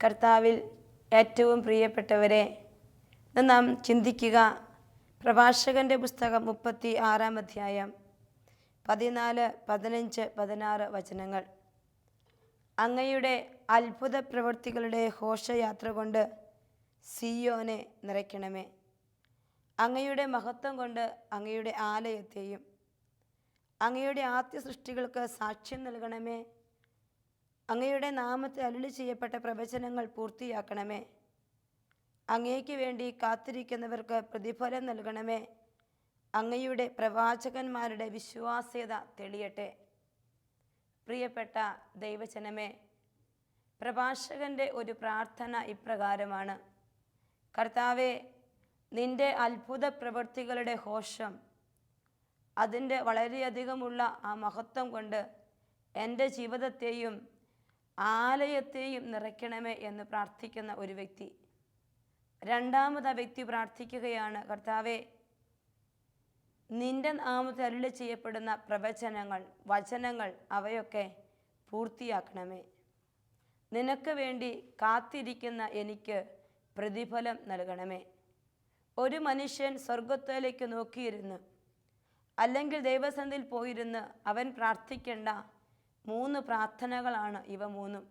കർത്താവിൽ ഏറ്റവും പ്രിയപ്പെട്ടവരെ നാം ചിന്തിക്കുക പ്രഭാഷകന്റെ പുസ്തകം മുപ്പത്തി ആറാം അധ്യായം പതിനാല് പതിനഞ്ച് പതിനാറ് വചനങ്ങൾ. അങ്ങയുടെ അത്ഭുത പ്രവൃത്തികളുടെ ഘോഷയാത്ര കൊണ്ട് സിയോനെ നിറയ്ക്കണമേ. അങ്ങയുടെ മഹത്വം കൊണ്ട് അങ്ങയുടെ ആലയത്തെയും അങ്ങയുടെ ആദ്യ സൃഷ്ടികൾക്ക് സാക്ഷ്യം നൽകണമേ. അങ്ങയുടെ നാമത്തിൽ അരുളി ചെയ്യപ്പെട്ട പ്രവചനങ്ങൾ പൂർത്തിയാക്കണമേ. അങ്ങയ്ക്ക് വേണ്ടി കാത്തിരിക്കുന്നവർക്ക് പ്രതിഫലം നൽകണമേ. അങ്ങയുടെ പ്രവാചകന്മാരുടെ വിശ്വാസ്യത തെളിയട്ടെ. പ്രിയപ്പെട്ട ദൈവജനമേ പ്രഭാഷകന്റെ ഒരു പ്രാർത്ഥന ഇപ്രകാരമാണ്. കർത്താവെ നിന്റെ അത്ഭുത പ്രവൃത്തികളുടെ ഘോഷം അതിന്റെ വളരെയധികമുള്ള ആ മഹത്വം കൊണ്ട് എന്റെ ജീവിതത്തെയും ആലയത്തെയും നിറയ്ക്കണമേ എന്ന് പ്രാർത്ഥിക്കുന്ന ഒരു വ്യക്തി. രണ്ടാമത് ആ വ്യക്തി പ്രാർത്ഥിക്കുകയാണ് കർത്താവെ നിന്റെ നാമത്തിൽ അരുളി ചെയ്യപ്പെടുന്ന പ്രവചനങ്ങൾ വചനങ്ങൾ അവയൊക്കെ പൂർത്തിയാക്കണമേ. നിനക്ക് വേണ്ടി കാത്തിരിക്കുന്ന എനിക്ക് പ്രതിഫലം നൽകണമേ. ഒരു മനുഷ്യൻ സ്വർഗത്തിലേക്ക് നോക്കിയിരുന്ന് അല്ലെങ്കിൽ ദൈവസന്ധിയിൽ പോയിരുന്ന് അവൻ പ്രാർത്ഥിക്കേണ്ട മൂന്ന് പ്രാർത്ഥനകളാണ് ഇവ മൂന്നും.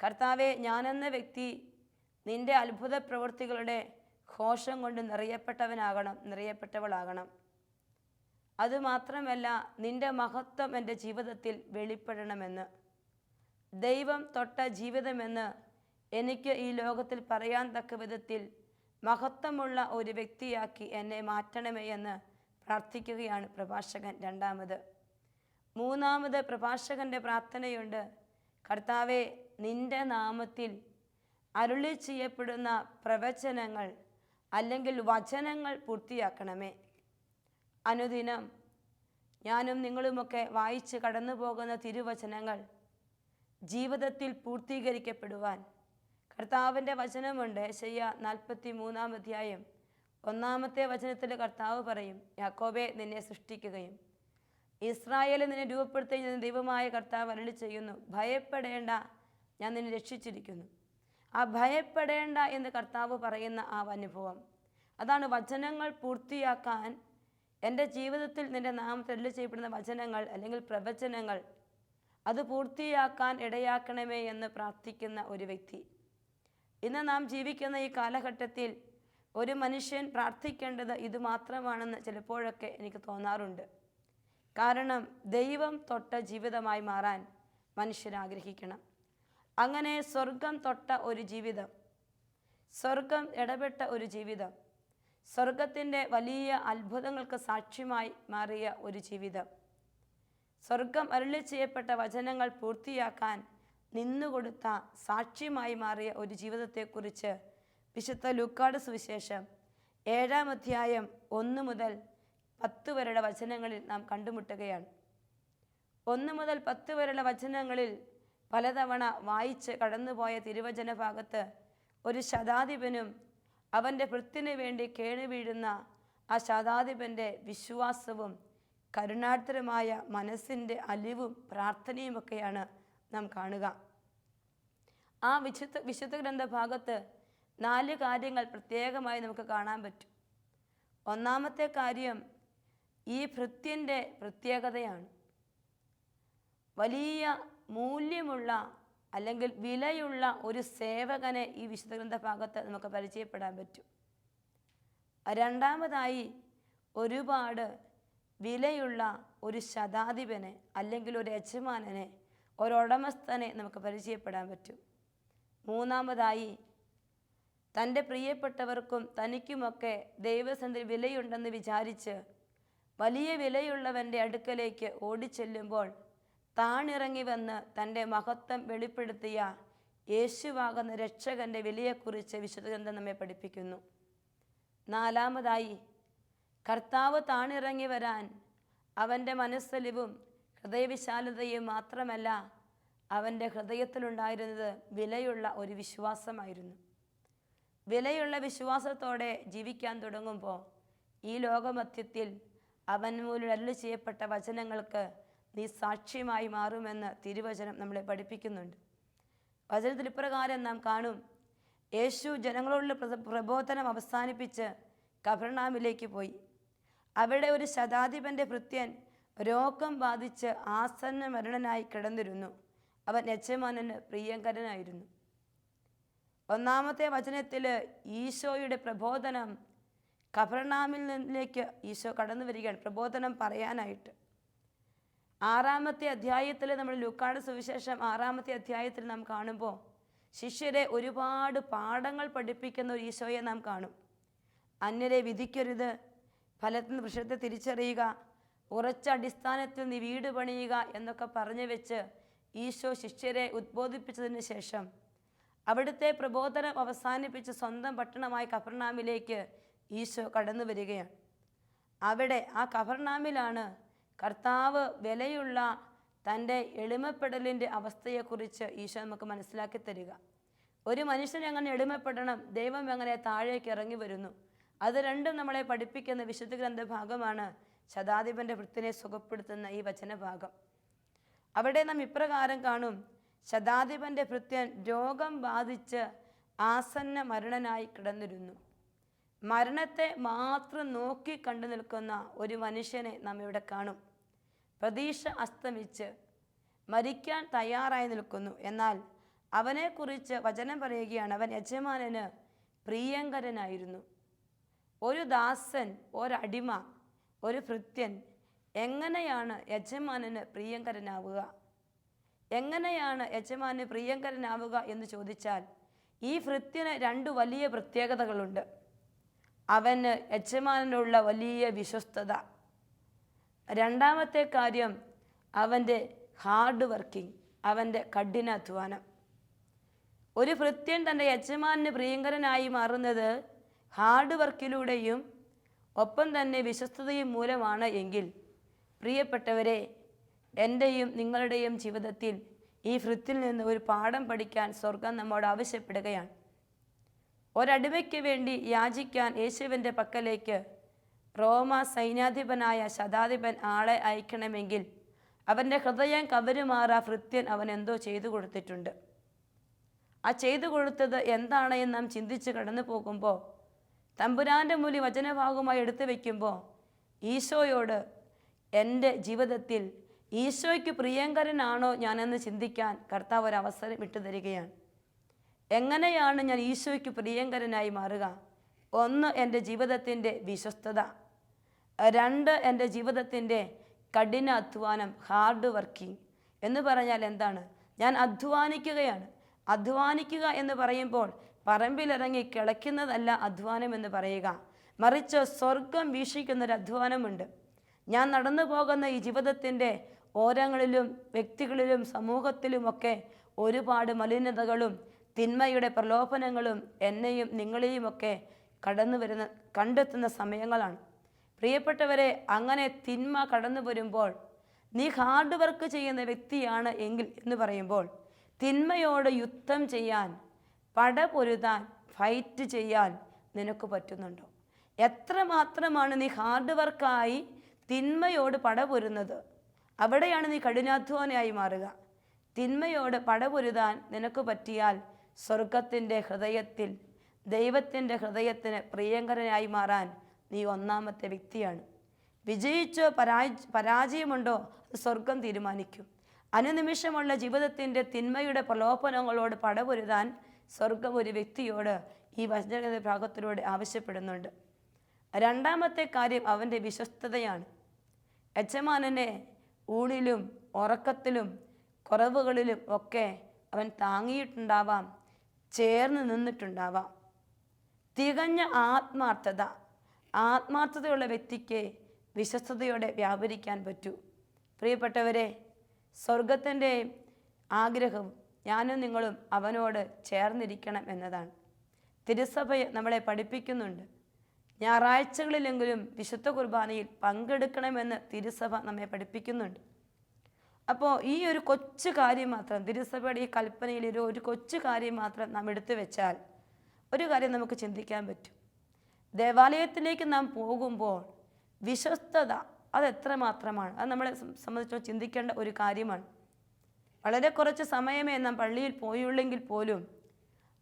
കർത്താവെ ഞാനെന്ന വ്യക്തി നിന്റെ അത്ഭുത പ്രവൃത്തികളുടെ ഘോഷം കൊണ്ട് നിറയപ്പെട്ടവനാകണം നിറയപ്പെട്ടവളാകണം. അതുമാത്രമല്ല നിന്റെ മഹത്വം എന്റെ ജീവിതത്തിൽ വെളിപ്പെടണമെന്ന് ദൈവം തൊട്ട ജീവിതമെന്ന് എനിക്ക് ഈ ലോകത്തിൽ പറയാൻ തക്ക വിധത്തിൽ മഹത്വമുള്ള ഒരു വ്യക്തിയാക്കി എന്നെ മാറ്റണമേ എന്ന് പ്രാർത്ഥിക്കുകയാണ് പ്രഭാഷകൻ രണ്ടാമത്. മൂന്നാമത് പ്രഭാഷകന്റെ പ്രാർത്ഥനയുണ്ട് കർത്താവെ നിന്റെ നാമത്തിൽ അരുളി ചെയ്യപ്പെടുന്ന പ്രവചനങ്ങൾ അല്ലെങ്കിൽ വചനങ്ങൾ പൂർത്തിയാക്കണമേ. അനുദിനം ഞാനും നിങ്ങളുമൊക്കെ വായിച്ച് കടന്നു പോകുന്ന തിരുവചനങ്ങൾ ജീവിതത്തിൽ പൂർത്തീകരിക്കപ്പെടുവാൻ കർത്താവിന്റെ വചനമുണ്ട്. ശയ്യ നാൽപ്പത്തി മൂന്നാം അധ്യായം. ഒന്നാമത്തെ വചനത്തിൽ കർത്താവ് പറയും യാക്കോബെ നിന്നെ സൃഷ്ടിക്കുകയും ഇസ്രായേൽ നിന്നെ രൂപപ്പെടുത്തി ഞാൻ ദൈവമായ കർത്താവ് അരളി ചെയ്യുന്നു ഭയപ്പെടേണ്ട ഞാൻ നിന്നെ രക്ഷിച്ചിരിക്കുന്നു. ആ ഭയപ്പെടേണ്ട എന്ന് കർത്താവ് പറയുന്ന ആ അനുഭവം. അതാണ് വചനങ്ങൾ പൂർത്തിയാക്കാൻ എന്റെ ജീവിതത്തിൽ നിന്റെ നാമത്തിൽ അരളി ചെയ്യപ്പെടുന്ന വചനങ്ങൾ അല്ലെങ്കിൽ പ്രവചനങ്ങൾ അത് പൂർത്തിയാക്കാൻ ഇടയാക്കണമേ എന്ന് പ്രാർത്ഥിക്കുന്ന ഒരു വ്യക്തി. ഇന്ന് നാം ജീവിക്കുന്ന ഈ കാലഘട്ടത്തിൽ ഒരു മനുഷ്യൻ പ്രാർത്ഥിക്കേണ്ടത് ഇത് മാത്രമാണെന്ന് ചിലപ്പോഴൊക്കെ എനിക്ക് തോന്നാറുണ്ട്. കാരണം ദൈവം തൊട്ട ജീവിതമായി മാറാൻ മനുഷ്യൻ ആഗ്രഹിക്കണം. അങ്ങനെ സ്വർഗം തൊട്ട ഒരു ജീവിതം സ്വർഗം ഇടപെട്ട ഒരു ജീവിതം സ്വർഗത്തിന്റെ വലിയ അത്ഭുതങ്ങൾക്ക് സാക്ഷ്യമായി മാറിയ ഒരു ജീവിതം സ്വർഗം അരുളി ചെയ്യപ്പെട്ട വചനങ്ങൾ പൂർത്തിയാക്കാൻ നിന്നുകൊടുത്ത സാക്ഷ്യമായി മാറിയ ഒരു ജീവിതത്തെക്കുറിച്ച് വിശുദ്ധ ലുക്കാട് സുവിശേഷം ഏഴാം അധ്യായം ഒന്ന് മുതൽ പത്ത് വരെയുള്ള വചനങ്ങളിൽ നാം കണ്ടുമുട്ടുകയാണ്. ഒന്ന് മുതൽ പത്ത് വരെയുള്ള വചനങ്ങളിൽ പലതവണ വായിച്ച് കടന്നുപോയ തിരുവചന ഭാഗത്ത് ഒരു ശതാധിപനും അവന്റെ വൃത്തിന് വേണ്ടി കേണുവീഴുന്ന ആ ശതാധിപന്റെ വിശ്വാസവും കരുണാർത്ഥരമായ മനസ്സിന്റെ അലിവും പ്രാർത്ഥനയുമൊക്കെയാണ് നാം കാണുക. ആ വിശുദ്ധ വിശുദ്ധ ഗ്രന്ഥ ഭാഗത്ത് നാല് കാര്യങ്ങൾ പ്രത്യേകമായി നമുക്ക് കാണാൻ പറ്റും. ഒന്നാമത്തെ കാര്യം ഈ ഭൃത്യന്റെ പ്രത്യേകതയാണ്. വലിയ മൂല്യമുള്ള അല്ലെങ്കിൽ വിലയുള്ള ഒരു സേവകനെ ഈ വിശുദ്ധ ഗ്രന്ഥ ഭാഗത്ത് നമുക്ക് പരിചയപ്പെടാൻ പറ്റും. രണ്ടാമതായി ഒരുപാട് വിലയുള്ള ഒരു ശതാധിപനെ അല്ലെങ്കിൽ ഒരു യജമാനനെ ഒരുടമസ്ഥനെ നമുക്ക് പരിചയപ്പെടാൻ പറ്റും. മൂന്നാമതായി തന്റെ പ്രിയപ്പെട്ടവർക്കും തനിക്കുമൊക്കെ ദൈവസന്ധി വിലയുണ്ടെന്ന് വിചാരിച്ച് വലിയ വിലയുള്ളവന്റെ അടുക്കലേക്ക് ഓടിച്ചെല്ലുമ്പോൾ താണിറങ്ങി വന്ന് തന്റെ മഹത്വം വെളിപ്പെടുത്തിയ യേശുവാകുന്ന രക്ഷകന്റെ വിലയെക്കുറിച്ച് വിശുദ്ധഗ്രന്ഥം നമ്മെ പഠിപ്പിക്കുന്നു. നാലാമതായി കർത്താവ് താണിറങ്ങി വരാൻ അവന്റെ മനസ്സലിവും ഹൃദയവിശാലതയും മാത്രമല്ല അവന്റെ ഹൃദയത്തിലുണ്ടായിരുന്നത് വിലയുള്ള ഒരു വിശ്വാസമായിരുന്നു. വിലയുള്ള വിശ്വാസത്തോടെ ജീവിക്കാൻ തുടങ്ങുമ്പോൾ ഈ ലോകമധ്യത്തിൽ അവൻ മൂലം അരുളി ചെയ്യപ്പെട്ട വചനങ്ങൾക്ക് നീ സാക്ഷ്യമായി മാറുമെന്ന് തിരുവചനം നമ്മളെ പഠിപ്പിക്കുന്നുണ്ട്. വചനത്തിൽ ഇപ്രകാരം നാം കാണും. യേശു ജനങ്ങളോടുള്ള പ്രബോധനം അവസാനിപ്പിച്ച് കഫർണാമിലേക്ക് പോയി. അവിടെ ഒരു ശതാധിപന്റെ ഭൃത്യൻ രോഗം ബാധിച്ച് ആസന്ന മരണനായി കിടന്നിരുന്നു. അവൻ യജമാനന് പ്രിയങ്കരനായിരുന്നു. ഒന്നാമത്തെ വചനത്തിൽ ഈശോയുടെ പ്രബോധനം കഫർണാമിൽ നിന്നിലേക്ക് ഈശോ കടന്നു വരികയാണ്. പ്രബോധനം പറയാനായിട്ട്. ആറാമത്തെ അധ്യായത്തിൽ നമ്മൾ ലുക്കാട് സുവിശേഷം ആറാമത്തെ അധ്യായത്തിൽ നാം കാണുമ്പോൾ ശിഷ്യരെ ഒരുപാട് പാഠങ്ങൾ പഠിപ്പിക്കുന്ന ഒരു ഈശോയെ നാം കാണും. അന്യരെ വിധിക്കരുത് ഫലത്തിൽ നിന്ന് വൃക്ഷത്തെ തിരിച്ചറിയുക ഉറച്ച അടിസ്ഥാനത്തിൽ നീ വീട് പണിയുക എന്നൊക്കെ പറഞ്ഞു വെച്ച് ഈശോ ശിഷ്യരെ ഉദ്ബോധിപ്പിച്ചതിന് ശേഷം അവിടുത്തെ പ്രബോധനം അവസാനിപ്പിച്ച് സ്വന്തം പട്ടണമായ കഫർനാമിലേക്ക് ഈശോ കടന്നു വരികയാണ്. അവിടെ ആ കഫർനാമിലാണ് കർത്താവ് വിലയുള്ള തന്റെ എളിമപ്പെടലിന്റെ അവസ്ഥയെക്കുറിച്ച് ഈശോ നമുക്ക് മനസ്സിലാക്കി തരിക. ഒരു മനുഷ്യൻ എങ്ങനെ എളിമപ്പെടണം ദൈവം എങ്ങനെ താഴേക്ക് ഇറങ്ങി വരുന്നു. അത് രണ്ടും നമ്മളെ പഠിപ്പിക്കുന്ന വിശുദ്ധ ഗ്രന്ഥ ഭാഗമാണ് ശതാധിപന്റെ വൃത്തിനെ സുഖപ്പെടുത്തുന്ന ഈ വചനഭാഗം. അവിടെ നാം ഇപ്രകാരം കാണും. ശതാധിപന്റെ ഭൃത്യൻ രോഗം ബാധിച്ച് ആസന്ന മരണനായി കിടന്നിരുന്നു. മരണത്തെ മാത്രം നോക്കി കണ്ടു നിൽക്കുന്ന ഒരു മനുഷ്യനെ നാം ഇവിടെ കാണും. പ്രതീക്ഷ അസ്തമിച്ച് മരിക്കാൻ തയ്യാറായി നിൽക്കുന്നു. എന്നാൽ അവനെക്കുറിച്ച് വചനം പറയുകയാണ്. അവൻ യജമാനന് പ്രിയങ്കരനായിരുന്നു. ഒരു ദാസൻ ഒരടിമ ഒരു ഭൃത്യൻ എങ്ങനെയാണ് യജമാനന് പ്രിയങ്കരനാവുക? എങ്ങനെയാണ് യജമാന് പ്രിയങ്കരനാവുക എന്ന് ചോദിച്ചാൽ ഈ ഭൃത്യന് രണ്ട് വലിയ പ്രത്യേകതകളുണ്ട്. അവന് യജമാനനുള്ള വലിയ വിശ്വസ്തത. രണ്ടാമത്തെ കാര്യം അവന്റെ ഹാർഡ് വർക്കിംഗ് അവന്റെ കഠിനാധ്വാനം ഒരു ഭൃത്യൻ തന്റെ യജമാനന് പ്രിയങ്കരനായി മാറുന്നത് ഹാർഡ് വർക്കിലൂടെയും ഒപ്പം തന്നെ വിശ്വസ്തതയും മൂലമാണ് എങ്കിൽ പ്രിയപ്പെട്ടവരെ എന്റെയും നിങ്ങളുടെയും ജീവിതത്തിൽ ഈ ഭൃത്തിൽ നിന്ന് ഒരു പാഠം പഠിക്കാൻ സ്വർഗം നമ്മോട് ആവശ്യപ്പെടുകയാണ്. ഒരടിമയ്ക്ക് വേണ്ടി യാചിക്കാൻ യേശുവിന്റെ പക്കലേക്ക് റോമ സൈന്യാധിപനായ ശതാധിപൻ ആളെ അയക്കണമെങ്കിൽ അവന്റെ ഹൃദയം കവരുമാറ ഭൃത്യൻ അവൻ എന്തോ ചെയ്തു കൊടുത്തിട്ടുണ്ട്. ആ ചെയ്തു കൊടുത്തത് എന്താണ് എന്ന് നാം ചിന്തിച്ച് കടന്നു പോകുമ്പോൾ തമ്പുരാന്റെ മൂലി വചനഭാഗമായി എടുത്തു വയ്ക്കുമ്പോൾ ഈശോയോട് എന്റെ ജീവിതത്തിൽ ഈശോയ്ക്ക് പ്രിയങ്കരനാണോ ഞാനെന്ന് ചിന്തിക്കാൻ കർത്താവ് ഒരു അവസരം ഇട്ടു തരികയാണ്. എങ്ങനെയാണ് ഞാൻ ഈശോയ്ക്ക് പ്രിയങ്കരനായി മാറുക? ഒന്ന് എന്റെ ജീവിതത്തിന്റെ വിശ്വസ്തത. രണ്ട് എന്റെ ജീവിതത്തിന്റെ കഠിന അധ്വാനം ഹാർഡ് വർക്കിംഗ് എന്ന് പറഞ്ഞാൽ എന്താണ്? ഞാൻ അധ്വാനിക്കുകയാണ്. അധ്വാനിക്കുക എന്ന് പറയുമ്പോൾ പറമ്പിലിറങ്ങി കിളയ്ക്കുന്നതല്ല അധ്വാനം എന്ന് പറയുക. മറിച്ച് സ്വർഗം വീക്ഷിക്കുന്നൊരു അധ്വാനമുണ്ട് ഞാൻ നടന്നു പോകുന്ന ഈ ജീവിതത്തിന്റെ ഓരങ്ങളിലും വ്യക്തികളിലും സമൂഹത്തിലുമൊക്കെ ഒരുപാട് മലിനതകളും തിന്മയുടെ പ്രലോഭനങ്ങളും എന്നെയും നിങ്ങളെയുമൊക്കെ കടന്നു വരുന്ന കണ്ടെത്തുന്ന സമയങ്ങളാണ്. പ്രിയപ്പെട്ടവരെ അങ്ങനെ തിന്മ കടന്നു വരുമ്പോൾ നീ ഹാർഡ് വർക്ക് ചെയ്യുന്ന വ്യക്തിയാണ് എങ്കിൽ എന്ന് പറയുമ്പോൾ തിന്മയോട് യുദ്ധം ചെയ്യാൻ പട പൊരുതാൻ ഫൈറ്റ് ചെയ്യാൻ നിനക്ക് പറ്റുന്നുണ്ടോ? എത്ര മാത്രമാണ് നീ ഹാർഡ് വർക്കായി തിന്മയോട് പടപൊരുന്നത് അവിടെയാണ് നീ കഠിനാധ്വാനിയായി മാറുക. തിന്മയോട് പടപൊരുതാൻ നിനക്ക് പറ്റിയാൽ സ്വർഗത്തിന്റെ ഹൃദയത്തിൽ ദൈവത്തിന്റെ ഹൃദയത്തിന് പ്രിയങ്കരനായി മാറാൻ നീ ഒന്നാമത്തെ വ്യക്തിയാണ്. വിജയിച്ചോ പരാജ പരാജയമുണ്ടോ അത് സ്വർഗം തീരുമാനിക്കും. അനുനിമിഷമുള്ള ജീവിതത്തിന്റെ തിന്മയുടെ പ്രലോഭനങ്ങളോട് പടപൊരുതാൻ സ്വർഗം ഒരു വ്യക്തിയോട് ഈ വചന ഭാഗത്തിലൂടെ ആവശ്യപ്പെടുന്നുണ്ട്. രണ്ടാമത്തെ കാര്യം അവന്റെ വിശ്വസ്തതയാണ്. യജമാനനെ ഊണിലും ഉറക്കത്തിലും കുറവുകളിലും ഒക്കെ അവൻ താങ്ങിയിട്ടുണ്ടാവാം ചേർന്ന് നിന്നിട്ടുണ്ടാവാം. തികഞ്ഞ ആത്മാർത്ഥത ആത്മാർത്ഥതയുള്ള വ്യക്തിക്ക് വിശ്വസ്തയോടെ വ്യാപരിക്കാൻ പറ്റൂ. പ്രിയപ്പെട്ടവരെ സ്വർഗത്തിന്റെ ആഗ്രഹം ഞാനും നിങ്ങളും അവനോട് ചേർന്നിരിക്കണം എന്നതാണ്. തിരുസഭ നമ്മളെ പഠിപ്പിക്കുന്നുണ്ട്. ഞായറാഴ്ചകളിലെങ്കിലും വിശുദ്ധ കുർബാനയിൽ പങ്കെടുക്കണമെന്ന് തിരുസഭ നമ്മെ പഠിപ്പിക്കുന്നുണ്ട്. അപ്പോൾ ഈ ഒരു കൊച്ചു കാര്യം മാത്രം തിരുസഭയുടെ ഈ കൽപ്പനയിൽ ഒരു ഒരു കൊച്ചു കാര്യം മാത്രം നാം എടുത്തു വെച്ചാൽ ഒരു കാര്യം നമുക്ക് ചിന്തിക്കാൻ പറ്റും. ദേവാലയത്തിലേക്ക് നാം പോകുമ്പോൾ വിശ്വസ്തത അത് മാത്രമാണ് അത് നമ്മളെ സംബന്ധിച്ചോ ചിന്തിക്കേണ്ട ഒരു കാര്യമാണ്. വളരെ കുറച്ച് സമയമേ നാം പള്ളിയിൽ പോയുള്ളെങ്കിൽ പോലും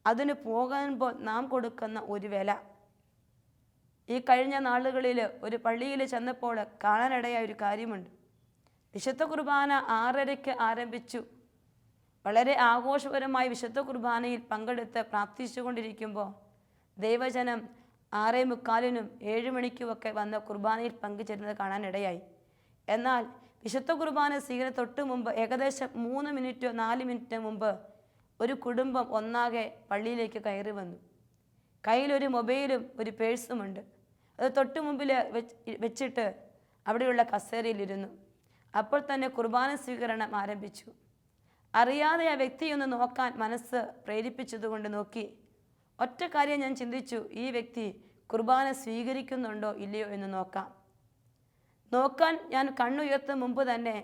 അതിന് പോകുമ്പോൾ നാം കൊടുക്കുന്ന ഒരു വില ഈ കഴിഞ്ഞ നാളുകളിൽ ഒരു പള്ളിയിൽ ചെന്നപ്പോൾ കാണാനിടയായ ഒരു കാര്യമുണ്ട്. വിശുദ്ധ കുർബാന ആറരയ്ക്ക് ആരംഭിച്ചു. വളരെ ആഘോഷപരമായി വിശുദ്ധ കുർബാനയിൽ പങ്കെടുത്ത് പ്രാർത്ഥിച്ചുകൊണ്ടിരിക്കുമ്പോൾ ദൈവജനം ആറേ മുക്കാലിനും ഏഴ് മണിക്കുമൊക്കെ വന്ന കുർബാനയിൽ പങ്കുചേരുന്നത് കാണാനിടയായി. എന്നാൽ വിശുദ്ധ കുർബാന സ്വീകരണ തൊട്ട് മുമ്പ് ഏകദേശം മൂന്ന് മിനിറ്റോ നാല് മിനിറ്റോ മുമ്പ് ഒരു കുടുംബം ഒന്നാകെ പള്ളിയിലേക്ക് കയറി വന്നു. കയ്യിലൊരു മൊബൈലും ഒരു പേഴ്സുമുണ്ട് അത് തൊട്ട് മുമ്പിൽ വെച്ച് വെച്ചിട്ട് അവിടെയുള്ള കസേരയിലിരുന്നു. അപ്പോൾ തന്നെ കുർബാന സ്വീകരണം ആരംഭിച്ചു. അറിയാതെ ആ വ്യക്തിയൊന്ന് നോക്കാൻ മനസ്സ് പ്രേരിപ്പിച്ചതുകൊണ്ട് നോക്കി ഒറ്റ കാര്യം ഞാൻ ചിന്തിച്ചു ഈ വ്യക്തി കുർബാന സ്വീകരിക്കുന്നുണ്ടോ ഇല്ലയോ എന്ന് നോക്കാം. നോക്കാൻ ഞാൻ കണ്ണുയർത്തും മുമ്പ് തന്നെ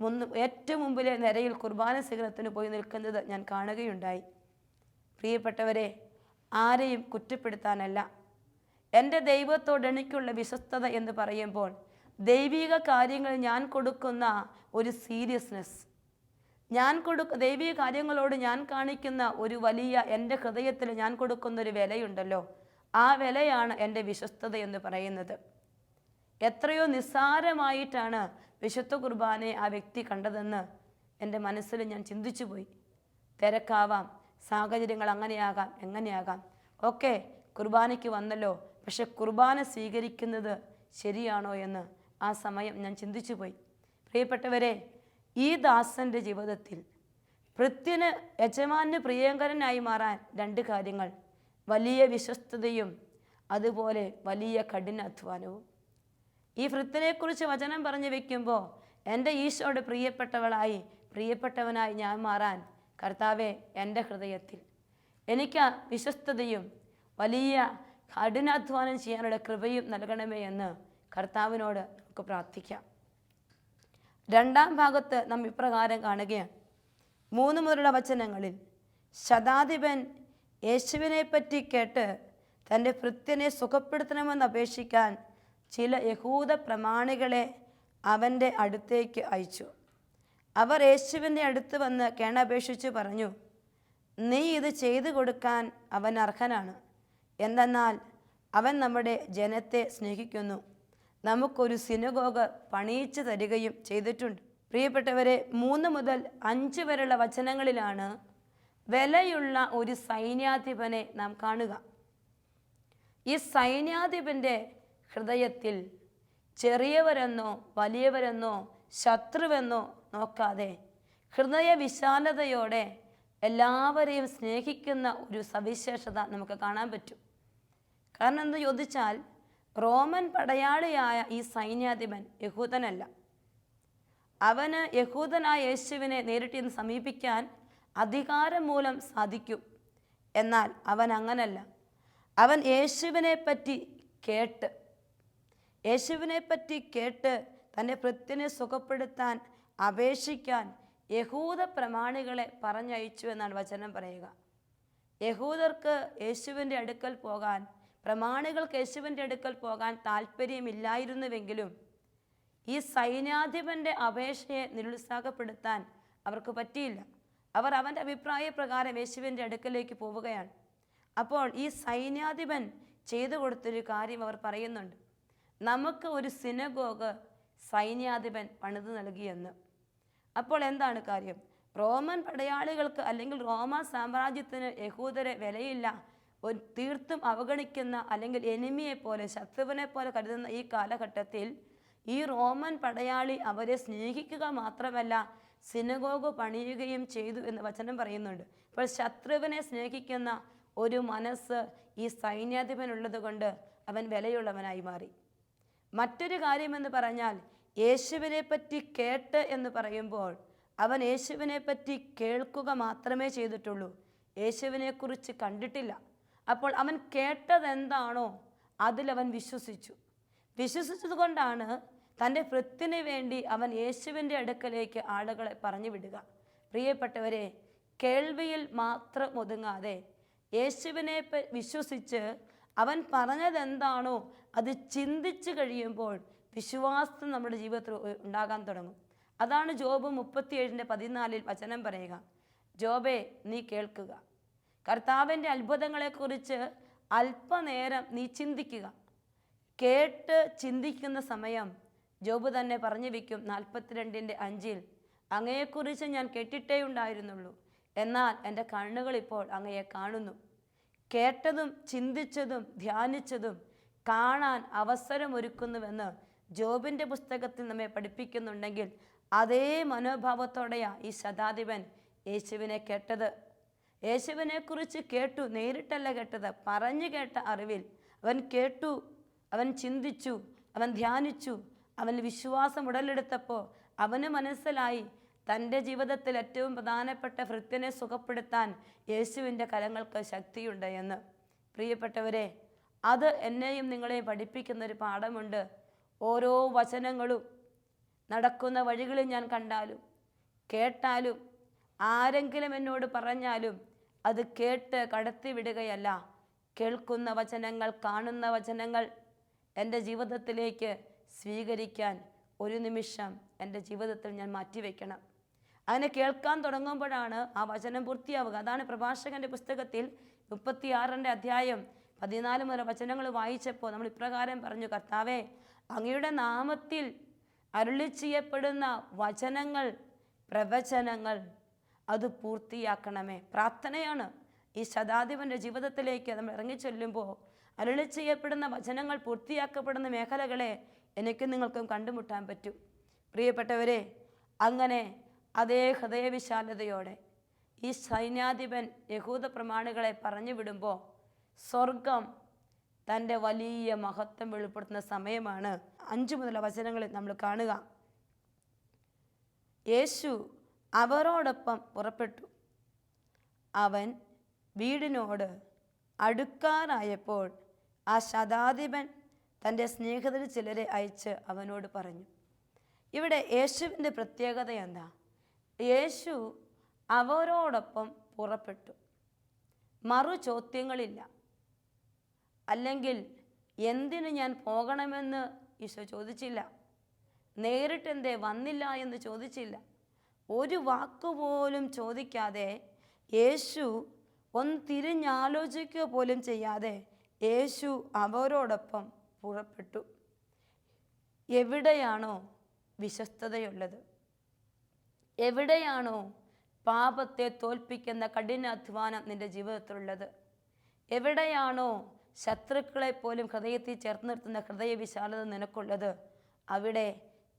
മുന്ന് ഏറ്റവും മുമ്പിലെ നിരയിൽ കുർബാന സ്വീകരണത്തിന് പോയി നിൽക്കുന്നത് ഞാൻ കാണുകയുണ്ടായി. പ്രിയപ്പെട്ടവരെ ആരെയും കുറ്റപ്പെടുത്താനല്ല. എന്റെ ദൈവത്തോട് എനിക്കുള്ള വിശ്വസ്തത എന്ന് പറയുമ്പോൾ ദൈവിക കാര്യങ്ങൾ ഞാൻ കൊടുക്കുന്ന ഒരു സീരിയസ്നെസ് ഞാൻ കൊടുക്ക ദൈവിക കാര്യങ്ങളോട് ഞാൻ കാണിക്കുന്ന ഒരു വലിയ എന്റെ ഹൃദയത്തിൽ ഞാൻ കൊടുക്കുന്ന ഒരു വിലയുണ്ടല്ലോ. ആ വിലയാണ് എന്റെ വിശ്വസ്തത എന്ന് പറയുന്നത്. എത്രയോ നിസ്സാരമായിട്ടാണ് വിശുദ്ധ കുർബാനയെ ആ വ്യക്തി കണ്ടതെന്ന് എന്റെ മനസ്സിൽ ഞാൻ ചിന്തിച്ചു പോയി തിരക്കാവാം സാഹചര്യങ്ങൾ അങ്ങനെയാകാം എങ്ങനെയാകാം. ഓക്കെ കുർബാനയ്ക്ക് വന്നല്ലോ. പക്ഷെ കുർബാന സ്വീകരിക്കുന്നത് ശരിയാണോ എന്ന് ആ സമയം ഞാൻ ചിന്തിച്ചു പോയി പ്രിയപ്പെട്ടവരെ ഈ ദാസന്റെ ജീവിതത്തിൽ പൃഥ്വിന് യജമാന് പ്രിയങ്കരനായി മാറാൻ രണ്ട് കാര്യങ്ങൾ. വലിയ വിശ്വസ്തതയും അതുപോലെ വലിയ കഠിനാധ്വാനവും. ഈ ഭൃത്യനെക്കുറിച്ച് വചനം പറഞ്ഞു വെക്കുമ്പോൾ എന്റെ ഈശോയുടെ പ്രിയപ്പെട്ടവളായി പ്രിയപ്പെട്ടവനായി ഞാൻ മാറാൻ കർത്താവെ എന്റെ ഹൃദയത്തിൽ എനിക്ക് വിശ്വസ്തതയും വലിയ കഠിനാധ്വാനം ചെയ്യാനുള്ള കൃപയും നൽകണമേ എന്ന് കർത്താവിനോട് നമുക്ക് പ്രാർത്ഥിക്കാം. രണ്ടാം ഭാഗത്ത് നാം ഇപ്രകാരം കാണുകയാണ്. മൂന്ന് മുതലുള്ള വചനങ്ങളിൽ ശതാധിപൻ യേശുവിനെ പറ്റി കേട്ട് തന്റെ ഭൃത്യനെ സുഖപ്പെടുത്തണമെന്ന് അപേക്ഷിക്കാൻ ചില യഹൂദ പ്രമാണികളെ അവന്റെ അടുത്തേക്ക് അയച്ചു. അവർ യേശുവിന്റെ അടുത്ത് വന്ന് കേണപേക്ഷിച്ച് പറഞ്ഞു നീ ഇത് ചെയ്തു കൊടുക്കാൻ അവൻ അർഹനാണ്. എന്തെന്നാൽ അവൻ നമ്മുടെ ജനത്തെ സ്നേഹിക്കുന്നു. നമുക്കൊരു സിനഗോഗ് പണിയിച്ചു തരികയും ചെയ്തിട്ടുണ്ട്. പ്രിയപ്പെട്ടവരെ മൂന്ന് മുതൽ അഞ്ച് വരെയുള്ള വചനങ്ങളിലാണ് വിലയുള്ള ഒരു സൈന്യാധിപനെ നാം കാണുക. ഈ സൈന്യാധിപന്റെ ഹൃദയത്തിൽ ചെറിയവരെന്നോ വലിയവരെന്നോ ശത്രുവെന്നോ നോക്കാതെ ഹൃദയ വിശാലതയോടെ എല്ലാവരെയും സ്നേഹിക്കുന്ന ഒരു സവിശേഷത നമുക്ക് കാണാൻ പറ്റും. കാരണം എന്ത് ചോദിച്ചാൽ റോമൻ പടയാളിയായ ഈ സൈന്യാധിപൻ യഹൂദനല്ല. അവന് യഹൂദനായ യേശുവിനെ നേരിട്ട് ഇന്ന് സമീപിക്കാൻ അധികാരം മൂലം സാധിക്കും. എന്നാൽ അവൻ അങ്ങനല്ല. അവൻ യേശുവിനെ പറ്റി കേട്ട് യേശുവിനെ പറ്റി കേട്ട് തന്റെ ഭൃത്യനെ സുഖപ്പെടുത്താൻ അപേക്ഷിക്കാൻ യഹൂദ പ്രമാണികളെ പറഞ്ഞയച്ചു എന്നാണ് വചനം പറയുക. യഹൂദർക്ക് യേശുവിന്റെ അടുക്കൽ പോകാൻ പ്രമാണികൾക്ക് യേശുവിന്റെ അടുക്കൽ പോകാൻ താല്പര്യമില്ലായിരുന്നുവെങ്കിലും ഈ സൈന്യാധിപന്റെ അപേക്ഷയെ നിരുത്സാഹപ്പെടുത്താൻ അവർക്ക് പറ്റിയില്ല. അവർ അവന്റെ അഭിപ്രായ പ്രകാരം യേശുവിന്റെ അടുക്കലേക്ക് പോവുകയാണ്. അപ്പോൾ ഈ സൈന്യാധിപൻ ചെയ്തു കൊടുത്തൊരു കാര്യം അവർ പറയുന്നുണ്ട്. നമുക്ക് ഒരു സിനഗോഗ് സൈന്യാധിപൻ പണിത് നൽകിയെന്ന് അപ്പോൾ എന്താണ് കാര്യം? റോമൻ പടയാളികൾക്ക് അല്ലെങ്കിൽ റോമ സാമ്രാജ്യത്തിന് യഹൂദരെ വിലയില്ല ഒരു തീർത്തും അവഗണിക്കുന്ന അല്ലെങ്കിൽ എനിമിയെ പോലെ ശത്രുവിനെ പോലെ കരുതുന്ന ഈ കാലഘട്ടത്തിൽ ഈ റോമൻ പടയാളി അവരെ സ്നേഹിക്കുക മാത്രമല്ല സിനഗോഗ് പണിയുകയും ചെയ്തു എന്ന് വചനം പറയുന്നുണ്ട്. അപ്പോൾ ശത്രുവിനെ സ്നേഹിക്കുന്ന ഒരു മനസ്സ് ഈ സൈന്യാധിപനുള്ളത് കൊണ്ട് അവൻ വിലയുള്ളവനായി മാറി. മറ്റൊരു കാര്യമെന്ന് പറഞ്ഞാൽ യേശുവിനെ പറ്റി കേട്ട് എന്ന് പറയുമ്പോൾ അവൻ യേശുവിനെ പറ്റി കേൾക്കുക മാത്രമേ ചെയ്തിട്ടുള്ളൂ. യേശുവിനെക്കുറിച്ച് കണ്ടിട്ടില്ല. അപ്പോൾ അവൻ കേട്ടതെന്താണോ അതിലവൻ വിശ്വസിച്ചു. വിശ്വസിച്ചത് കൊണ്ടാണ് തന്റെ വൃത്തിന് വേണ്ടി അവൻ യേശുവിന്റെ അടുക്കലേക്ക് ആളുകളെ പറഞ്ഞു വിടുക പ്രിയപ്പെട്ടവരെ കേൾവിയിൽ മാത്രം ഒതുങ്ങാതെ യേശുവിനെ വിശ്വസിച്ച് അവൻ പറഞ്ഞതെന്താണോ അത് ചിന്തിച്ചു കഴിയുമ്പോൾ വിശ്വാസം നമ്മുടെ ജീവിതത്തിൽ ഉണ്ടാകാൻ തുടങ്ങും. അതാണ് ജോബ് മുപ്പത്തിയേഴിന്റെ പതിനാലിൽ വചനം പറയുക. ജോബെ നീ കേൾക്കുക. കർത്താവിന്റെ അത്ഭുതങ്ങളെക്കുറിച്ച് അല്പനേരം നീ ചിന്തിക്കുക. കേട്ട് ചിന്തിക്കുന്ന സമയം ജോബ് തന്നെ പറഞ്ഞു വയ്ക്കും നാൽപ്പത്തിരണ്ടിന്റെ അഞ്ചിൽ. അങ്ങയെക്കുറിച്ച് ഞാൻ കേട്ടിട്ടേ ഉണ്ടായിരുന്നുള്ളൂ. എന്നാൽ എന്റെ കണ്ണുകൾ ഇപ്പോൾ അങ്ങയെ കാണുന്നു. കേട്ടതും ചിന്തിച്ചതും ധ്യാനിച്ചതും കാണാൻ അവസരമൊരുക്കുന്നുവെന്ന് ജോബിന്റെ പുസ്തകത്തിൽ നമ്മെ പഠിപ്പിക്കുന്നുണ്ടെങ്കിൽ അതേ മനോഭാവത്തോടെയാണ് ഈ ശതാധിപൻ യേശുവിനെ കേട്ടത്. യേശുവിനെക്കുറിച്ച് കേട്ടു നേരിട്ടല്ല കേട്ടത്. പറഞ്ഞു കേട്ട അറിവിൽ അവൻ കേട്ടു അവൻ ചിന്തിച്ചു അവൻ ധ്യാനിച്ചു അവൻ വിശ്വാസം ഉടലെടുത്തപ്പോൾ അവന് മനസ്സിലായി തന്റെ ജീവിതത്തിൽ ഏറ്റവും പ്രധാനപ്പെട്ട ഭൃത്യനെ സുഖപ്പെടുത്താൻ യേശുവിന്റെ കലങ്ങൾക്ക് ശക്തിയുണ്ട് എന്ന്. പ്രിയപ്പെട്ടവരെ അത് എന്നെയും നിങ്ങളെയും പഠിപ്പിക്കുന്ന ഒരു പാഠമുണ്ട്. ഓരോ വചനങ്ങളും നടക്കുന്ന വഴികളിൽ ഞാൻ കണ്ടാലും കേട്ടാലും ആരെങ്കിലും എന്നോട് പറഞ്ഞാലും അത് കേട്ട് കടത്തിവിടുകയല്ല കേൾക്കുന്ന വചനങ്ങൾ കാണുന്ന വചനങ്ങൾ എന്റെ ജീവിതത്തിലേക്ക് സ്വീകരിക്കാൻ ഒരു നിമിഷം എന്റെ ജീവിതത്തിൽ ഞാൻ മാറ്റിവെക്കണം. അങ്ങനെ കേൾക്കാൻ തുടങ്ങുമ്പോഴാണ് ആ വചനം പൂർത്തിയാവുക. അതാണ് പ്രഭാഷകന്റെ പുസ്തകത്തിൽ മുപ്പത്തിയാറിന്റെ അധ്യായം പതിനാല് മുതൽ വചനങ്ങൾ വായിച്ചപ്പോൾ നമ്മൾ ഇപ്രകാരം പറഞ്ഞു കർത്താവേ അങ്ങയുടെ നാമത്തിൽ അരുളി ചെയ്യപ്പെടുന്ന വചനങ്ങൾ പ്രവചനങ്ങൾ അത് പൂർത്തിയാക്കണമേ. പ്രാർത്ഥനയാണ്. ഈ ശതാധിപന്റെ ജീവിതത്തിലേക്ക് നമ്മൾ ഇറങ്ങിച്ചെല്ലുമ്പോൾ അരുളി ചെയ്യപ്പെടുന്ന വചനങ്ങൾ പൂർത്തിയാക്കപ്പെടുന്ന മേഖലകളെ എനിക്കും നിങ്ങൾക്കും കണ്ടുമുട്ടാൻ പറ്റൂ. പ്രിയപ്പെട്ടവരെ അങ്ങനെ അതേ ഹൃദയവിശാലതയോടെ ഈ സൈന്യാധിപൻ യഹൂദ പ്രമാണികളെ പറഞ്ഞു വിടുമ്പോൾ സ്വർഗം തന്റെ വലിയ മഹത്വം വെളിപ്പെടുത്തുന്ന സമയമാണ്. അഞ്ചു മുതലുള്ള വചനങ്ങളിൽ നമ്മൾ കാണുക. യേശു അവരോടൊപ്പം പുറപ്പെട്ടു. അവൻ വീടിനോട് അടുക്കാറായപ്പോൾ ആ ശതാധിപൻ തന്റെ സ്നേഹിതരിൽ ചിലരെ അയച്ച് അവനോട് പറഞ്ഞു ഇവിടെ യേശുവിന്റെ പ്രത്യേകത എന്താ? യേശു അവരോടൊപ്പം പുറപ്പെട്ടു. മറു ചോദ്യങ്ങളില്ല. അല്ലെങ്കിൽ എന്തിനു ഞാൻ പോകണമെന്ന് ഈശോ ചോദിച്ചില്ല? നേരിട്ടെന്തേ വന്നില്ല എന്ന് ചോദിച്ചില്ല? ഒരു വാക്കുപോലും ചോദിക്കാതെ യേശു ഒന്ന് തിരിഞ്ഞാലോചിക്കുക പോലും ചെയ്യാതെ യേശു അവരോടൊപ്പം പുറപ്പെട്ടു. എവിടെയാണോ വിശ്വസ്തതയുള്ളത്? എവിടെയാണോ പാപത്തെ തോൽപ്പിക്കുന്ന കഠിനാധ്വാനം നിന്റെ ജീവിതത്തിലുള്ളത്? എവിടെയാണോ ശത്രുക്കളെ പോലും ഹൃദയത്തിൽ ചേർത്ത് നിർത്തുന്ന ഹൃദയവിശാലത നിനക്കുള്ളത്? അവിടെ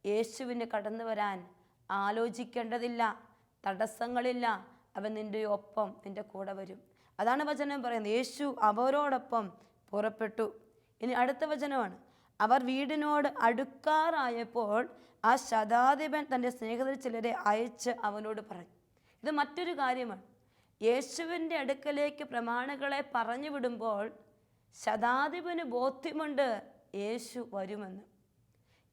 യേശുവിന് കടന്നു വരാൻ ആലോചിക്കേണ്ടതില്ല. തടസ്സങ്ങളില്ല. അവൻ നിന്റെ ഒപ്പം നിന്റെ കൂടെ വരും. അതാണ് വചനം പറയുന്നത്. യേശു അവരോടൊപ്പം പുറപ്പെട്ടു. ഇനി അടുത്ത വചനമാണ്. അവർ വീടിനോട് അടുക്കാറായപ്പോൾ ആ ശതാധിപൻ തന്റെ സ്നേഹിതരിൽ ചിലരെ അയച്ച് അവനോട് പറഞ്ഞു. ഇത് മറ്റൊരു കാര്യമാണ്. യേശുവിന്റെ അടുക്കലേക്ക് പ്രമാണികളെ പറഞ്ഞു വിടുമ്പോൾ ശതാധിപന് ബോധ്യമുണ്ട് യേശു വരുമെന്ന്.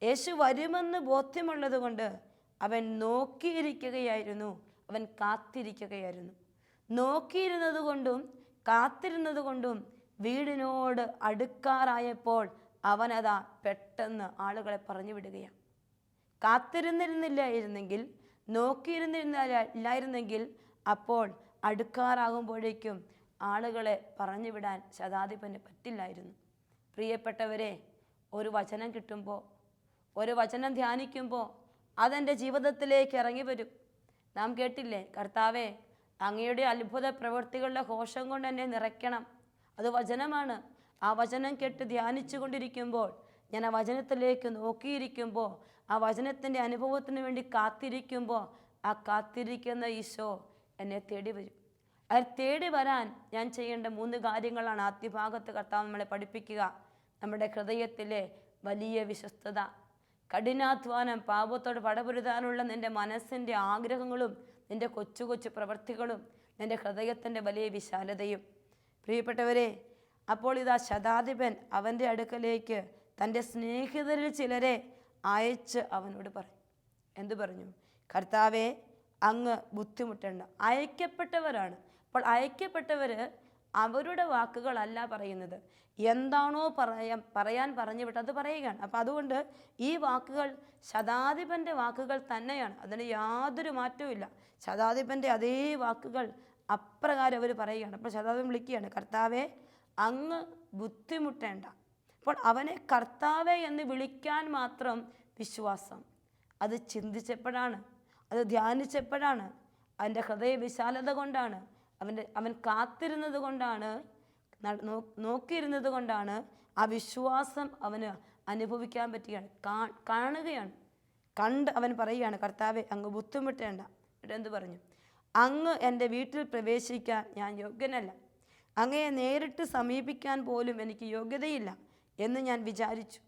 യേശു വരുമെന്ന് ബോധ്യമുള്ളത് കൊണ്ട് അവൻ നോക്കിയിരിക്കുകയായിരുന്നു. അവൻ കാത്തിരിക്കുകയായിരുന്നു. നോക്കിയിരുന്നത് കൊണ്ടും കാത്തിരുന്നത് കൊണ്ടും വീടിനോട് അടുക്കാറായപ്പോൾ അവനതാ പെട്ടെന്ന് ആളുകളെ പറഞ്ഞു വിടുകയാണ്. കാത്തിരുന്നിരുന്നില്ലായിരുന്നെങ്കിൽ നോക്കിയിരുന്നിരുന്നില്ലായിരുന്നെങ്കിൽ അപ്പോൾ അടുക്കാറാകുമ്പോഴേക്കും ആളുകളെ പറഞ്ഞു വിടാൻ ശതാധിപന് പറ്റില്ലായിരുന്നു. പ്രിയപ്പെട്ടവരെ ഒരു വചനം കിട്ടുമ്പോൾ ഒരു വചനം ധ്യാനിക്കുമ്പോൾ അതെന്റെ ജീവിതത്തിലേക്ക് ഇറങ്ങി വരും. നാം കേട്ടില്ലേ? കർത്താവേ അങ്ങയുടെ അത്ഭുത പ്രവൃത്തികളുടെ ഘോഷം കൊണ്ട് എന്നെ നിറയ്ക്കണം. അത് വചനമാണ്. ആ വചനം കേട്ട് ധ്യാനിച്ചു കൊണ്ടിരിക്കുമ്പോൾ ഞാൻ ആ വചനത്തിലേക്ക് നോക്കിയിരിക്കുമ്പോൾ ആ വചനത്തിന്റെ അനുഭവത്തിന് വേണ്ടി കാത്തിരിക്കുമ്പോൾ ആ കാത്തിരിക്കുന്ന ഈശോ എന്നെ തേടി വരും. അത് തേടി വരാൻ ഞാൻ ചെയ്യേണ്ട മൂന്ന് കാര്യങ്ങളാണ് ആദ്യ ഭാഗത്ത് കർത്താവ് നമ്മളെ പഠിപ്പിക്കുക. നമ്മുടെ ഹൃദയത്തിലെ വലിയ വിശ്വസ്തത. കഠിനാധ്വാനം പാപത്തോട് പടപുരുതാനുള്ള നിന്റെ മനസ്സിന്റെ ആഗ്രഹങ്ങളും നിന്റെ കൊച്ചു കൊച്ചു പ്രവൃത്തികളും നിന്റെ ഹൃദയത്തിന്റെ വലിയ വിശാലതയും. പ്രിയപ്പെട്ടവരെ അപ്പോൾ ഇതാ ശതാധിപൻ അവന്റെ അടുക്കലേക്ക് തന്റെ സ്നേഹിതരിൽ ചിലരെ അയച്ച് അവനോട് പറഞ്ഞു എന്തു പറഞ്ഞു? കർത്താവെ അങ്ങ് ബുദ്ധിമുട്ടേണ്ട. അയക്കപ്പെട്ടവരാണ്. അപ്പോൾ അയക്കപ്പെട്ടവർ അവരുടെ വാക്കുകളല്ല പറയുന്നത്. എന്താണോ പറയാൻ പറയാൻ പറഞ്ഞു വിട്ടത് അത് പറയുകയാണ്. അപ്പം അതുകൊണ്ട് ഈ വാക്കുകൾ ശതാധിപന്റെ വാക്കുകൾ തന്നെയാണ്. അതിന് യാതൊരു മാറ്റവുമില്ല ശതാധിപന്റെ അതേ വാക്കുകൾ അപ്രകാരം അവർ പറയുകയാണ്. അപ്പോൾ ശതാധിപൻ വിളിക്കുകയാണ് കർത്താവെ അങ്ങ് ബുദ്ധിമുട്ടേണ്ട. അപ്പോൾ അവനെ കർത്താവെ എന്ന് വിളിക്കാൻ മാത്രം വിശ്വാസം. അത് ചിന്തിച്ചപ്പോഴാണ് അത് ധ്യാനിച്ചപ്പോഴാണ് അതിന്റെ ഹൃദയ വിശാലത കൊണ്ടാണ് അവന്റെ അവൻ കാത്തിരുന്നത് കൊണ്ടാണ് നോക്കിയിരുന്നത് കൊണ്ടാണ് ആ വിശ്വാസം അവന് അനുഭവിക്കാൻ പറ്റുകയാണ്. കാണുകയാണ്. കണ്ട് അവൻ പറയുകയാണ് കർത്താവെ അങ്ങ് ബുദ്ധിമുട്ടേണ്ട. എന്ത് പറഞ്ഞു? അങ്ങ് എന്റെ വീട്ടിൽ പ്രവേശിക്കാൻ ഞാൻ യോഗ്യനല്ല. അങ്ങയെ നേരിട്ട് സമീപിക്കാൻ പോലും എനിക്ക് യോഗ്യതയില്ല എന്ന് ഞാൻ വിചാരിച്ചു.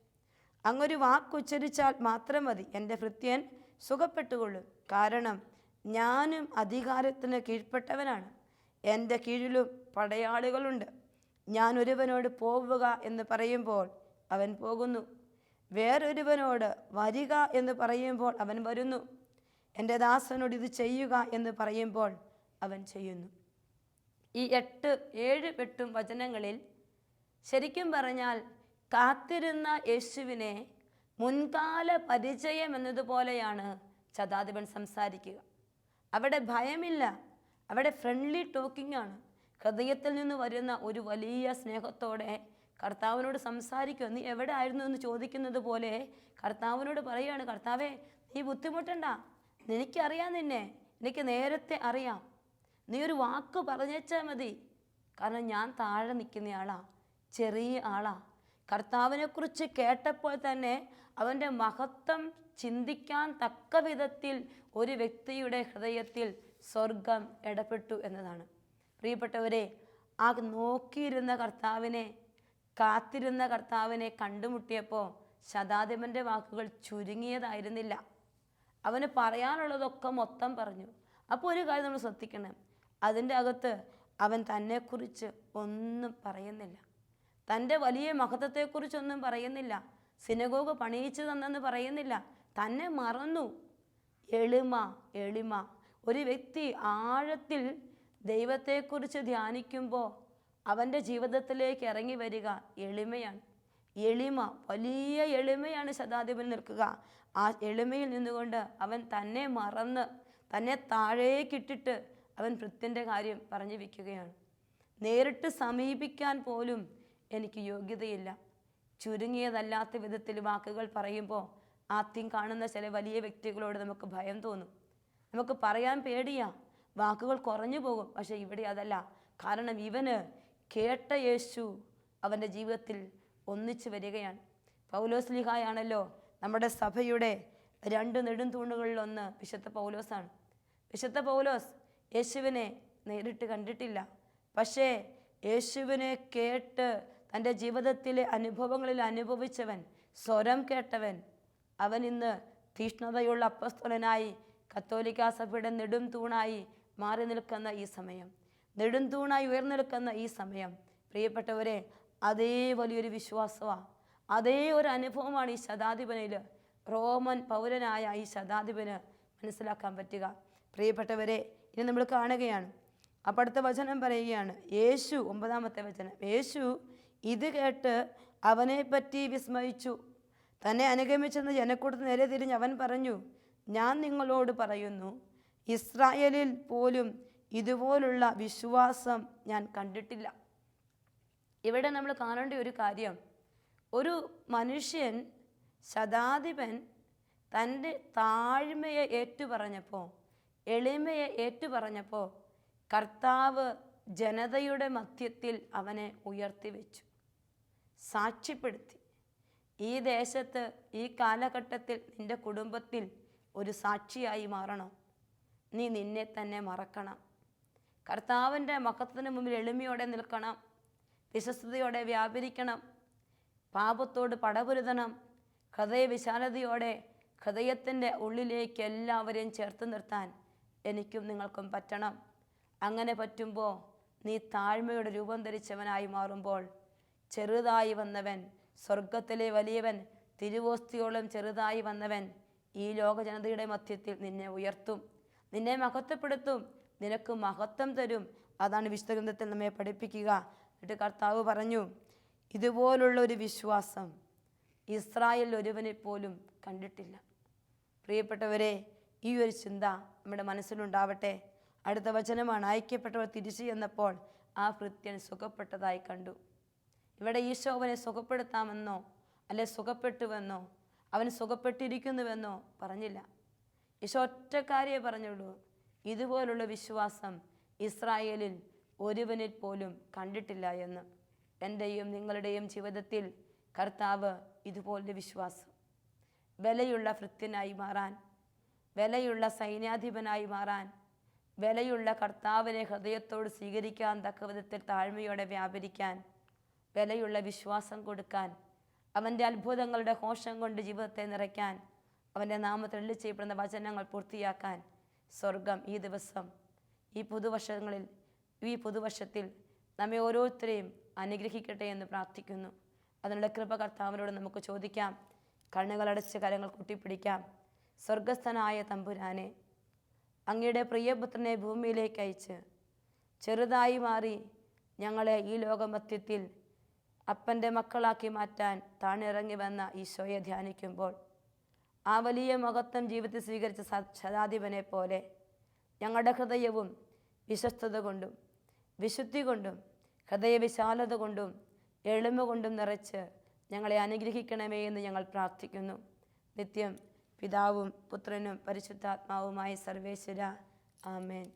അങ്ങൊരു വാക്കുച്ചരിച്ചാൽ മാത്രം മതി എന്റെ ഭൃത്യൻ സുഖപ്പെട്ടുകൊള്ളും. കാരണം ഞാനും അധികാരത്തിന് കീഴ്പ്പെട്ടവനാണ്. എന്റെ കീഴിലും പടയാളികളുണ്ട്. ഞാൻ ഒരുവനോട് പോവുക എന്ന് പറയുമ്പോൾ അവൻ പോകുന്നു. വേറൊരുവനോട് വരിക എന്ന് പറയുമ്പോൾ അവൻ വരുന്നു. എന്റെ ദാസനോട് ഇത് ചെയ്യുക എന്ന് പറയുമ്പോൾ അവൻ ചെയ്യുന്നു. ഈ എട്ട് ഏഴ് എട്ടും വചനങ്ങളിൽ ശരിക്കും പറഞ്ഞാൽ കാത്തിരുന്ന യേശുവിനെ മുൻകാല പരിചയം എന്നതുപോലെയാണ് ശതാധിപൻ സംസാരിക്കുക. അവിടെ ഭയമില്ല. അവിടെ ഫ്രണ്ട്ലി ടോക്കിംഗ് ആണ്. ഹൃദയത്തിൽ നിന്ന് വരുന്ന ഒരു വലിയ സ്നേഹത്തോടെ കർത്താവിനോട് സംസാരിക്കുക നീ എവിടെ ആയിരുന്നു എന്ന് ചോദിക്കുന്നത് പോലെ കർത്താവിനോട് പറയുകയാണ് കർത്താവേ നീ ബുദ്ധിമുട്ടണ്ട. എനിക്കറിയാം നിന്നെ. എനിക്ക് നേരത്തെ അറിയാം. നീ ഒരു വാക്ക് പറഞ്ഞേച്ചാൽ മതി. കാരണം ഞാൻ താഴെ നിൽക്കുന്നയാളാ. ചെറിയ ആളാ. കർത്താവിനെക്കുറിച്ച് കേട്ടപ്പോൾ തന്നെ അവന്റെ മഹത്വം ചിന്തിക്കാൻ തക്ക വിധത്തിൽ ഒരു വ്യക്തിയുടെ ഹൃദയത്തിൽ സ്വർഗം ഇടപെട്ടു എന്നതാണ്. പ്രിയപ്പെട്ടവരെ ആ നോക്കിയിരുന്ന കർത്താവിനെ കാത്തിരുന്ന കർത്താവിനെ കണ്ടുമുട്ടിയപ്പോൾ ശതാധിപന്റെ വാക്കുകൾ ചുരുങ്ങിയതായിരുന്നില്ല. അവന് പറയാനുള്ളതൊക്കെ മൊത്തം പറഞ്ഞു. അപ്പോൾ ഒരു കാര്യം നമ്മൾ ശ്രദ്ധിക്കണം. അതിന്റെ അകത്ത് അവൻ തന്നെക്കുറിച്ച് ഒന്നും പറയുന്നില്ല. തന്റെ വലിയ മഹത്വത്തെക്കുറിച്ചൊന്നും പറയുന്നില്ല. സിനഗോഗ് പണിയിച്ചു തന്നെന്ന് പറയുന്നില്ല. തന്നെ മറന്നു. എളിമ എളിമ. ഒരു വ്യക്തി ആഴത്തിൽ ദൈവത്തെക്കുറിച്ച് ധ്യാനിക്കുമ്പോൾ അവന്റെ ജീവിതത്തിലേക്ക് ഇറങ്ങി വരിക എളിമയാണ്. എളിമ വലിയ എളിമയാണ് ശതാധിപൻ നിൽക്കുക. ആ എളിമയിൽ നിന്നുകൊണ്ട് അവൻ തന്നെ മറന്ന് തന്നെ താഴേക്കിട്ടിട്ട് അവൻ വൃത്തിന്റെ കാര്യം പറഞ്ഞു വയ്ക്കുകയാണ്. നേരിട്ട് സമീപിക്കാൻ പോലും എനിക്ക് യോഗ്യതയില്ല. ചുരുങ്ങിയതല്ലാത്ത വിധത്തിൽ വാക്കുകൾ പറയുമ്പോൾ ആദ്യം കാണുന്ന ചില വലിയ വ്യക്തികളോട് നമുക്ക് ഭയം തോന്നും. നമുക്ക് പറയാൻ പേടിയാ. വാക്കുകൾ കുറഞ്ഞു പോകും. പക്ഷേ ഇവിടെ അതല്ല. കാരണം ഇവന് കേട്ട യേശു അവന്റെ ജീവിതത്തിൽ ഒന്നിച്ചു വരികയാണ്. പൗലോസ് ലിഹായാണല്ലോ നമ്മുടെ സഭയുടെ രണ്ട് നെടും തൂണുകളിലൊന്ന് വിശുദ്ധ പൗലോസാണ്. വിശുദ്ധ പൗലോസ് യേശുവിനെ നേരിട്ട് കണ്ടിട്ടില്ല. പക്ഷേ യേശുവിനെ കേട്ട് തന്റെ ജീവിതത്തിലെ അനുഭവങ്ങളിൽ അനുഭവിച്ചവൻ സ്വരം കേട്ടവൻ അവൻ ഇന്ന് തീഷ്ണതയുള്ള അപ്പസ്തോലനായി കത്തോലിക്കാ സഭയുടെ നെടും തൂണായി മാറി നിൽക്കുന്ന ഈ സമയം നെടും തൂണായി ഉയർന്നു ഈ സമയം. പ്രിയപ്പെട്ടവരെ അതേ വലിയൊരു വിശ്വാസമാണ് അതേ ഒരു അനുഭവമാണ് ഈ ശതാധിപനിൽ റോമൻ പൗരനായ ഈ ശതാധിപന് മനസ്സിലാക്കാൻ പറ്റുക. പ്രിയപ്പെട്ടവരെ ഇനി നമ്മൾ കാണുകയാണ്. അപ്പോൾ അടുത്ത വചനം പറയുകയാണ്. യേശു ഒമ്പതാമത്തെ വചനം. യേശു ഇത് കേട്ട് അവനെപ്പറ്റി വിസ്മയിച്ചു. തന്നെ അനുഗമിച്ചെന്ന് ജനക്കൂട്ടത്തിന് നേരെ തിരിഞ്ഞ് അവൻ പറഞ്ഞു ഞാൻ നിങ്ങളോട് പറയുന്നു ഇസ്രായേലിൽ പോലും ഇതുപോലുള്ള വിശ്വാസം ഞാൻ കണ്ടിട്ടില്ല. ഇവിടെ നമ്മൾ കാണേണ്ട ഒരു കാര്യം ഒരു മനുഷ്യൻ ശതാധിപൻ തന്റെ താഴ്മയെ ഏറ്റുപറഞ്ഞപ്പോൾ എളിമയെ ഏറ്റുപറഞ്ഞപ്പോൾ കർത്താവ് ജനതയുടെ മധ്യത്തിൽ അവനെ ഉയർത്തി വെച്ചു സാക്ഷ്യപ്പെടുത്തി. ഈ ദേശത്ത് ഈ കാലഘട്ടത്തിൽ നിന്റെ കുടുംബത്തിൽ ഒരു സാക്ഷിയായി മാറണം. നീ നിന്നെ തന്നെ മറക്കണം. കർത്താവിന്റെ മഹത്വത്തിന് മുമ്പിൽ എളിമയോടെ നിൽക്കണം. വിശ്വസ്തയോടെ വ്യാപരിക്കണം. പാപത്തോട് പടപുരുതണം. ഹൃദയവിശാലതയോടെ ഹൃദയത്തിന്റെ ഉള്ളിലേക്ക് എല്ലാവരെയും ചേർത്ത് നിർത്താൻ എനിക്കും നിങ്ങൾക്കും പറ്റണം. അങ്ങനെ പറ്റുമ്പോൾ നീ താഴ്മയുടെ രൂപം ധരിച്ചവനായി മാറുമ്പോൾ ചെറുതായി വന്നവൻ സ്വർഗത്തിലെ വലിയവൻ തിരുവോസ്തിയോളം ചെറുതായി വന്നവൻ ഈ ലോക ജനതയുടെ മധ്യത്തിൽ നിന്നെ ഉയർത്തും. നിന്നെ മഹത്വപ്പെടുത്തും. നിനക്ക് മഹത്വം തരും. അതാണ് വിശുദ്ധ ഗ്രന്ഥത്തിൽ നമ്മെ പഠിപ്പിക്കുക. എന്നിട്ട് കർത്താവ് പറഞ്ഞു ഇതുപോലുള്ള ഒരു വിശ്വാസം ഇസ്രായേൽ ഒരുവനെ പോലും കണ്ടിട്ടില്ല. പ്രിയപ്പെട്ടവരെ ഈ ഒരു ചിന്ത നമ്മുടെ മനസ്സിലുണ്ടാവട്ടെ. അടുത്ത വചനമാണ് അയക്കപ്പെട്ടവർ തിരിച്ചു ചെന്നപ്പോൾ ആ ഭൃത്യൻ സുഖപ്പെട്ടതായി കണ്ടു. ഇവിടെ ഈശോ അവനെ സുഖപ്പെടുത്താമെന്നോ അല്ലെ സുഖപ്പെട്ടുവെന്നോ അവൻ സുഖപ്പെട്ടിരിക്കുന്നുവെന്നോ പറഞ്ഞില്ല. ഈശോ ഒറ്റ കാര്യമേ പറഞ്ഞുള്ളൂ. ഇതുപോലുള്ള വിശ്വാസം ഇസ്രായേലിൽ ഒരുവനിൽ പോലും കണ്ടിട്ടില്ല എന്ന്. എന്റെയും നിങ്ങളുടെയും ജീവിതത്തിൽ കർത്താവ് ഇതുപോലൊരു വിശ്വാസം. വിലയുള്ള ഭൃത്യനായി മാറാൻ വിലയുള്ള സൈന്യാധിപനായി മാറാൻ വിലയുള്ള കർത്താവിനെ ഹൃദയത്തോട് സ്വീകരിക്കാൻ തക്ക വിധത്തിൽ താഴ്മയോടെ വ്യാപരിക്കാൻ വിലയുള്ള വിശ്വാസം കൊടുക്കാൻ അവന്റെ അത്ഭുതങ്ങളുടെ ഘോഷം കൊണ്ട് ജീവിതത്തെ നിറയ്ക്കാൻ അവന്റെ നാമത്തിൽ എള്ളി ചെയ്യപ്പെടുന്ന വചനങ്ങൾ പൂർത്തിയാക്കാൻ സ്വർഗം ഈ ദിവസം ഈ പുതുവർഷങ്ങളിൽ ഈ പുതുവർഷത്തിൽ നമ്മെ ഓരോരുത്തരെയും അനുഗ്രഹിക്കട്ടെ എന്ന് പ്രാർത്ഥിക്കുന്നു. അതിനുള്ള കൃപ കർത്താവിനോട് നമുക്ക് ചോദിക്കാം. കണ്ണുകളടച്ച് കരങ്ങൾ കൂട്ടിപ്പിടിക്കാം. സ്വർഗസ്ഥനായ തമ്പുരാനെ അങ്ങയുടെ പ്രിയപുത്രനെ ഭൂമിയിലേക്ക് അയച്ച് ചെറുതായി മാറി ഞങ്ങളെ ഈ ലോകമത്യത്തിൽ അപ്പന്റെ മക്കളാക്കി മാറ്റാൻ താണിറങ്ങി വന്ന ഈശോയെ ധ്യാനിക്കുമ്പോൾ ആ വലിയ മഹത്വം ജീവിതത്തിൽ സ്വീകരിച്ച ശതാധിപനെ പോലെ ഞങ്ങളുടെ ഹൃദയവും വിശ്വസ്തത കൊണ്ടും വിശുദ്ധി കൊണ്ടും ഹൃദയവിശാലത കൊണ്ടും എളിമ കൊണ്ടും നിറച്ച് ഞങ്ങളെ അനുഗ്രഹിക്കണമേ എന്ന് ഞങ്ങൾ പ്രാർത്ഥിക്കുന്നു. നിത്യം പിതാവും പുത്രനും പരിശുദ്ധാത്മാവുമായി സർവേശ്വര. ആമേൻ.